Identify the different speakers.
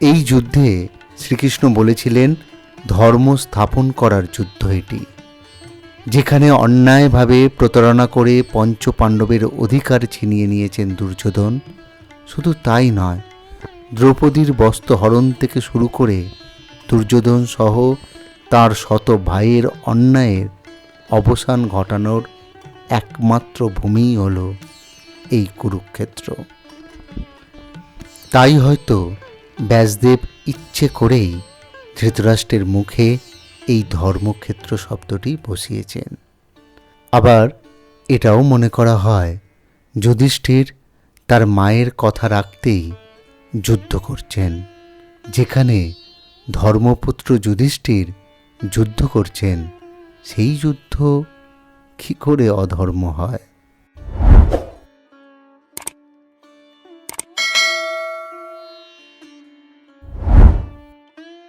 Speaker 1: এই যুদ্ধে শ্রীকৃষ্ণ বলেছিলেন, ধর্ম স্থাপন করার যুদ্ধ এটি। যেখানে অন্যায়ভাবে প্রতারণা করে পঞ্চ পাণ্ডবের অধিকার ছিনিয়ে নিয়েছেন দুর্যোধন, শুধু তাই নয়, দ্রৌপদীর বস্ত্র হরণ থেকে শুরু করে দুর্যোধন সহ তার শত ভাইয়ের অন্যায়ের অবসান ঘটানোর একমাত্র ভূমিই হল এই কুরুক্ষেত্র। তাই হয়তো ব্যাসদেব ইচ্ছে করেই ধৃতরাষ্ট্রের মুখে এই ধর্মক্ষেত্র শব্দটি বসিয়েছেন। আবার এটাও মনে করা হয়, যুধিষ্ঠির তার মায়ের কথা রাখতেই যুদ্ধ করছেন, যেখানে ধর্মপুত্র যুধিষ্ঠির যুদ্ধ করছেন, সেই যুদ্ধ কী করে অধর্ম হয়?